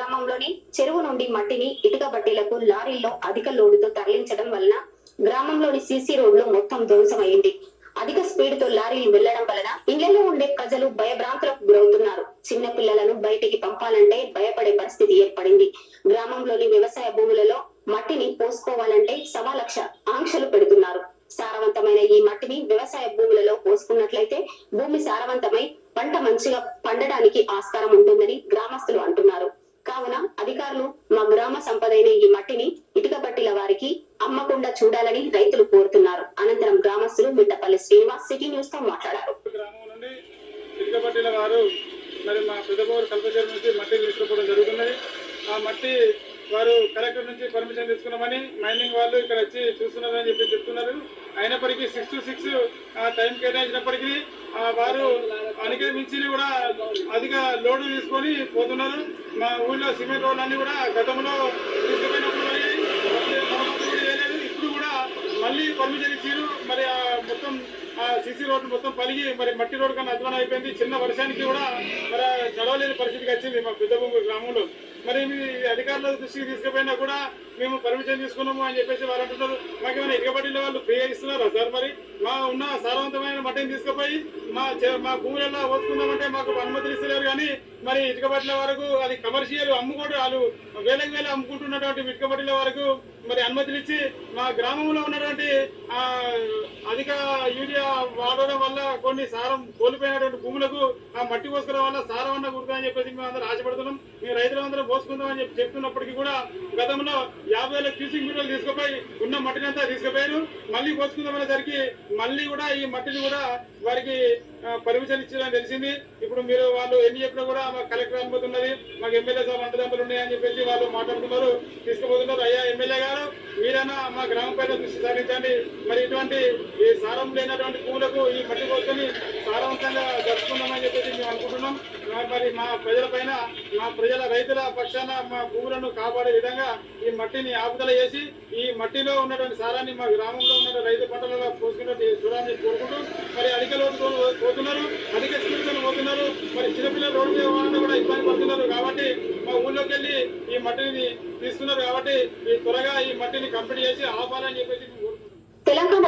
గ్రామంలోని చెరువు నుండి మట్టిని ఇటుక బట్టీలకు లారీల్లో అధిక లోడుతో తరలించడం వలన గ్రామంలోని సీసీ రోడ్లు మొత్తం ధ్వంసమైంది అధిక స్పీడ్తో లారీలు వెళ్ళడం వలన ఇళ్ళలో ఉండే ప్రజలు భయభ్రాంతులకు గురవుతున్నారు. చిన్న పిల్లలను బయటికి పంపాలంటే భయపడే పరిస్థితి ఏర్పడింది. గ్రామంలోని వ్యవసాయ భూములలో మట్టిని పోసుకోవాలంటే సవా లక్ష ఆంక్షలు పెడుతున్నారు. సారవంతమైన ఈ మట్టిని వ్యవసాయ భూములలో పోసుకున్నట్లయితే భూమి సారవంతమై పంట మంచిగా పండడానికి ఆస్కారం ఉంటుందని గ్రామస్తులు అంటున్నారు. మా గ్రామ సంపదైన ఈ మట్టిని ఇటుక పట్టిల వారికి అమ్మకుండా చూడాలని రైతులు కోరుతున్నారు. అనంతరం గ్రామస్తులు మిట్టపల్లి శ్రీనివాస్ సిటీ న్యూస్తో మాట్లాడారు వారు మరి మా కల్పచేరు నుంచి మట్టి జరుగుతున్నది. ఆ మట్టి వారు కలెక్టర్ నుంచి పర్మిషన్ తీసుకున్నామని మైనింగ్ వాళ్ళు ఇక్కడ వచ్చి చూస్తున్నారని చెప్పి చెప్తున్నారు. అయినప్పటికీ సిక్స్ టు సిక్స్ టైం కేటాయించినప్పటికీ వారు వారు మించి కూడా అధిక లోడు తీసుకొని పోతున్నారు. మా ఊళ్ళో సిమెంట్ రోడ్లన్నీ కూడా గతంలో తీసుకుపోయినప్పుడు ఇప్పుడు కూడా మళ్ళీ పర్మిషన్ ఇచ్చారు. మరి మొత్తం ఆ సిసి రోడ్డు మొత్తం పలిగి మరి మట్టి రోడ్డు కన్నా అధ్వానం అయిపోయింది. చిన్న వర్షానికి కూడా మరి చదవలేని పరిస్థితికి వచ్చింది మా పెద్దభూమి గ్రామంలో. మరి మీ అధికారుల దృష్టికి తీసుకుపోయినా కూడా మేము పర్మిషన్ తీసుకున్నాము అని చెప్పేసి వాళ్ళు అంటున్నారు. మాకేమైనా ఇటుకబడిన వాళ్ళు ఫ్రీగా ఇస్తున్నారా సార్ మరి? మా ఉన్న సారవంతమైన మట్టిని తీసుకుపోయి మా చే- మా భూములలో ఓతుకుందామంటే మాకు అనుమతులు ఇస్తలేరు కానీ మరి ఇటుకబట్టిన వరకు అది కమర్షియల్ అమ్ముకోవడం వాళ్ళు వేలకు వేల అమ్ముకుంటున్నటువంటి ఇటుకబట్టిన వరకు మరి అనుమతులు ఇచ్చి మా గ్రామంలో ఉన్నటువంటి ఆ అధిక యూరియా వాడడం వల్ల కొన్ని సారం కోల్పోయినటువంటి భూములకు ఆ మట్టి పోసుకోవడం వల్ల సారం అన్న కుడుతుందని చెప్పేసి మేము అందరూ ఆశపడుతున్నాం. మేము రైతులందరూ పోసుకుందాం అని చెప్పి చెప్తున్నప్పటికీ కూడా గతంలో యాభై వేల క్యూసింగ్ మీటర్లు తీసుకుపోయి ఉన్న మట్టినంతా తీసుకుపోయారు. మళ్ళీ పోసుకుందామనేసరికి మళ్ళీ కూడా ఈ మట్టిని కూడా వారికి పర్మిషన్ ఇచ్చిందని తెలిసింది. ఇప్పుడు మీరు వాళ్ళు ఎన్ని చెప్పినా కూడా మాకు కలెక్టర్ అనుమతి ఉన్నది మాకు ఎమ్మెల్యే సార్ అంటదంపలు ఉన్నాయని చెప్పేసి వాళ్ళు మాట్లాడుతున్నారు. తీసుకుపోతున్నారు. అయ్యా ఎమ్మెల్యే గారు మీరైనా మా గ్రామం పైన దృష్టి సారించండి. మరి ఇటువంటి ఈ సారం లేనటువంటి భూములకు ఈ మట్టి పోసుకొని సారవంతంగా జరుపుకుందామని చెప్పేసి మేము అనుకుంటున్నాం మా- మా ప్రజల పైన మా ప్రజల రైతుల పక్షాన మా భూములను కాపాడే విధంగా ఈ మట్టిని ఆపుదల చేసి ఈ మట్టిలో ఉన్నటువంటి సారాన్ని మా గ్రామంలో ఉన్న రైతు పంటలలో పోసుకున్నట్టు చూడాలని కోరుకుంటూ మరి అధిక పోతున్నారు అధిక స్పీడ్తో పోతున్నారు మరి చిన్నపిల్లలు రోడ్డు మీద వాళ్ళని కూడా ఇబ్బంది పడుతున్నారు కాబట్టి మా ఊళ్ళోకి వెళ్ళి ఈ మట్టిని తీస్తున్నారు కాబట్టి త్వరగా ఈ మట్టిని కంప్లీట్ చేసి ఆపాలని చెప్పేసి తెలంగాణ